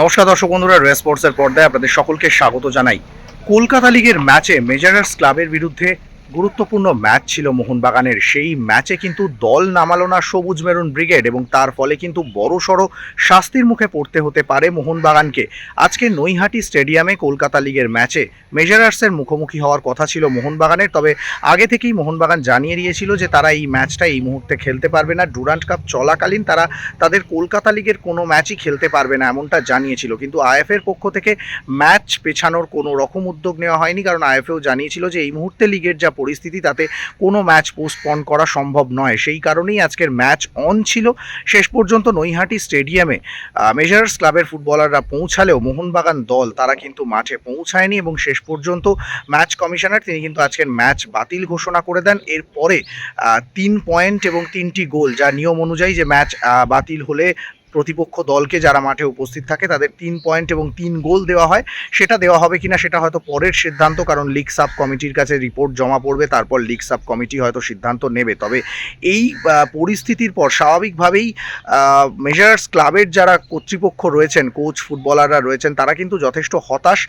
নমস্কার দর্শক বন্ধুরা, রেস স্পোর্টসের পর্দায় আপনাদের সকলকে স্বাগত জানাই। কলকাতা লিগের ম্যাচে মেজারার্স ক্লাবের বিরুদ্ধে গুরুত্বপূর্ণ ম্যাচ ছিল মোহনবাগানের। সেই ম্যাচে কিন্তু দল নামালো না সবুজ মেরুন ব্রিগেড এবং তার ফলে কিন্তু বড়সড় শাস্তির মুখে পড়তে হতে পারে মোহনবাগানকে। আজকে নৈহাটি স্টেডিয়ামে কলকাতা লিগের ম্যাচে মেজারার্সের মুখোমুখি হওয়ার কথা ছিল মোহনবাগানের, তবে আগে থেকেই মোহনবাগান জানিয়ে দিয়েছিল যে তারা এই ম্যাচটা এই মুহূর্তে খেলতে পারবে না। ডুরান্ট কাপ চলাকালীন তারা তাদের কলকাতা লিগের কোনো ম্যাচই খেলতে পারবে না এমনটা জানিয়েছিল। কিন্তু আইএফের পক্ষ থেকে ম্যাচ পেছানোর কোনো রকম উদ্যোগ নেওয়া হয়নি, কারণ আইএফএও জানিয়েছিল যে এই মুহূর্তে লিগের যা পরিস্থিতি তাতে কোনো ম্যাচ পোস্টপন করা সম্ভব নয়। সেই কারণেই আজকের ম্যাচ অন ছিল। শেষ পর্যন্ত নৈহাটি স্টেডিয়ামে মেজার্স ক্লাবের ফুটবলাররা পৌঁছালেও মোহনবাগান দল তারা কিন্তু মাঠে পৌঁছায়নি এবং শেষ পর্যন্ত ম্যাচ কমিশনার তিনি কিন্তু আজকের ম্যাচ বাতিল ঘোষণা করে দেন। এরপরে তিন পয়েন্ট এবং তিনটি গোল, যা নিয়ম অনুযায়ী যে ম্যাচ বাতিল হলে প্রতিপক্ষ দলকে যারা মাঠে উপস্থিত থাকে, তাদের তিন পয়েন্ট এবং তিন গোল দেওয়া হয়। সেটা দেওয়া হবে কিনা, সেটা হয়তো পরের সিদ্ধান্ত, কারণ লিগ সাব কমিটির কাছে রিপোর্ট জমা পড়বে, তারপর লিগ সাব কমিটি হয়তো সিদ্ধান্ত নেবে। তবে এই পরিস্থিতির পর স্বাভাবিকভাবেই মেজার্স ক্লাবের যারা কর্তৃপক্ষ রয়েছেন কোচ ফুটবলাররা রয়েছেন, তারা কিন্তু যথেষ্ট হতাশ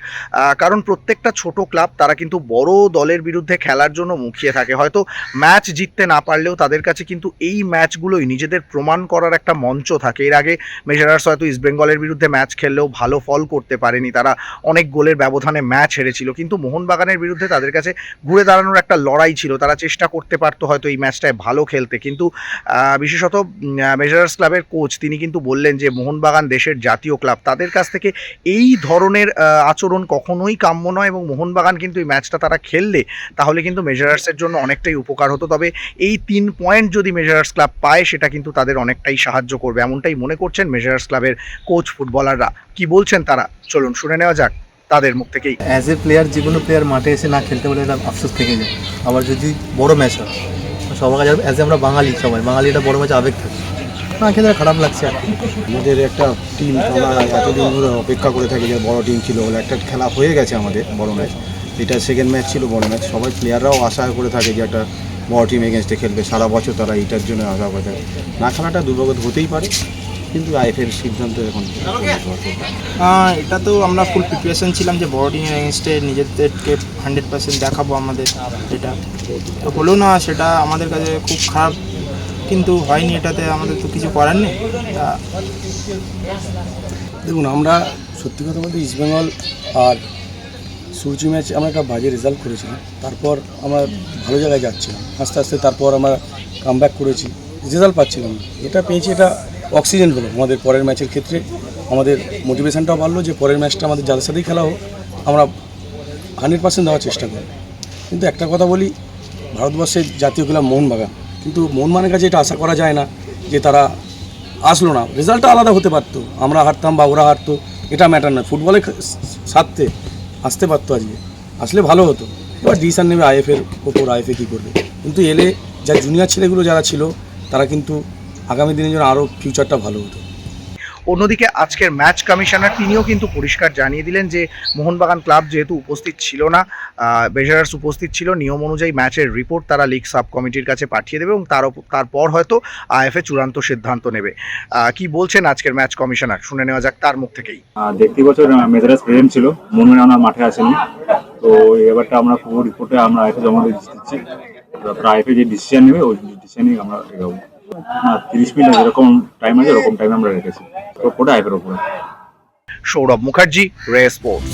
কারণ প্রত্যেকটা ছোট ক্লাব তারা কিন্তু বড় দলের বিরুদ্ধে খেলার জন্য মুখিয়ে থাকে। হয়তো ম্যাচ জিততে না পারলেও তাদের কাছে কিন্তু এই ম্যাচগুলোই নিজেদের প্রমাণ করার একটা মঞ্চ থাকে। এর আগে মেজারার্স হয়তো ইস্টবেঙ্গলের বিরুদ্ধে ম্যাচ খেললেও ভালো ফল করতে পারেনি। তারা অনেক গোলের ব্যবধানে ম্যাচ হেরেছিল। কিন্তু মোহনবাগানের বিরুদ্ধে তাদের কাছে ঘুরে দাঁড়ানোর একটা লড়াই ছিল। তারা চেষ্টা করতে পারতো হয়তো এই ম্যাচটায় ভালো খেলতে। কিন্তু বিশেষত মেজারার্স ক্লাবের কোচ তিনি কিন্তু বললেন যে, মোহনবাগান দেশের জাতীয় ক্লাব। তাদের কাছ থেকে এই ধরনের আচরণ কখনোই কাম্য নয় এবং মোহনবাগান কিন্তু এই ম্যাচটা তারা খেললে তাহলে কিন্তু মেজারার্সের জন্য অনেকটাই উপকার হতো। তবে এই তিন পয়েন্ট যদি মেজারার্স ক্লাব পায়, সেটা কিন্তু তাদের অনেকটাই সাহায্য করবে। এমনটাই মনে করছেন মেজারার্স ক্লাবের কোচ ফুটবলাররা কি বলছেন তারা? চলুন শুনে নেওয়া যাক তাদের মুখ থেকেই। অ্যাজ এ প্লেয়ার যে কোনো প্লেয়ার মাঠে এসে না খেলতে পারলে এটা আফসোস থেকে যায়। আবার যদি বড় ম্যাচ হয় সবার কাছে অ্যাজ এ আমরা বাঙালি সবাই বাঙালি এটা বড় ম্যাচ আবেগ থাকে। না খেলে খারাপ লাগছে আর আমাদের একটা টিম আমরা এতদিন ধরে অপেক্ষা করে থাকি যে বড় টিম ছিল বলে। একটা খেলা হয়ে গেছে আমাদের বড় ম্যাচ এটা সেকেন্ড ম্যাচ ছিল বড় ম্যাচ সবাই প্লেয়াররাও আশা করে থাকে যে একটা বড় টিম এগেনস্টে খেলবে। সারা বছর তারা এটার জন্য আশা করে থাকে। না খেলাটা দুর্ভাগ্য হতেই পারে। কিন্তু আইএফের সিদ্ধান্ত এখন এটা তো আমরা ফুল প্রিপারেশন ছিলাম যে বড় টিমের এগেনস্টে নিজেদেরকে হান্ড্রেড পার্সেন্ট দেখাবো আমাদের এটা। তো হলো না সেটা আমাদের কাছে খুব খারাপ কিন্তু হয়নি এটাতে আমাদের তো কিছু করার নেই। তা দেখুন আমরা সত্যি কথা বলতে ইস্টবেঙ্গল আর সূর্যি ম্যাচ আমরা একটা বাজে রেজাল্ট করেছিলাম। তারপর আমরা ভালো জায়গায় যাচ্ছিলাম। আস্তে আস্তে তারপর আমরা কাম করেছি। রেজাল্ট পাচ্ছিলাম না। এটা পেয়েছি এটা অক্সিজেন হলো আমাদের পরের ম্যাচের ক্ষেত্রে আমাদের মোটিভেশানটাও বাড়লো যে পরের ম্যাচটা আমাদের যাদের সাথেই খেলা হোক, আমরা হান্ড্রেড পার্সেন্ট দেওয়ার চেষ্টা করি কিন্তু একটা কথা বলি ভারতবর্ষের জাতীয় খেলা মোহনবাগান। কিন্তু মোহনবাগানের কাছে এটা আশা করা যায় না যে তারা আসলো না। রেজাল্টটা আলাদা হতে পারতো। আমরা হারতাম বা ওরা হারতো, এটা ম্যাটার নয়। ফুটবলের সাথে আসতে পারতো আজকে। আসলে ভালো হতো। এবার ডিসিশন নেবে আইএফের ওপর আইএফএ কী করবে। কিন্তু এলে যা জুনিয়র ছেলেগুলো যারা ছিল, তারা কিন্তু আগামী দিনের জন্য আরও ফিউচারটা ভালো হতো। অন্যদিকে আজকের ম্যাচ কমিশনার তিনিও কিন্তু পরিষ্কার জানিয়ে দিলেন যে মোহনবাগান ক্লাব যেহেতু উপস্থিত ছিল না বেজারার্স উপস্থিত ছিল নিয়ম অনুযায়ী ম্যাচের রিপোর্ট তারা লিগ সাব কমিটির কাছে পাঠিয়ে দেবে এবং তার তারপর হয়তো আইএফএ চূড়ান্ত সিদ্ধান্ত নেবে। কি বলছেন আজকের ম্যাচ কমিশনার শুনে নেওয়া যাক তার মুখ থেকেই। দেখতে বছর মেজারাস প্রেজেন্ট ছিল মনমনে আমার মাঠে আসেনি। তো এবারটা আমরা পুরো রিপোর্টে আমরা আইফে জমা দিয়ে দিচ্ছি তারপরে আইফে যে ডিসিশন নেবে ওই ডিসিশনই আমরা এগোবো। তিরিশ মিনিট যেরকম টাইম আছে এরকম টাইম আমরা রেখেছি। তো ওটা আইফের ওপরে সৌরভ মুখার্জি, রে স্পোর্টস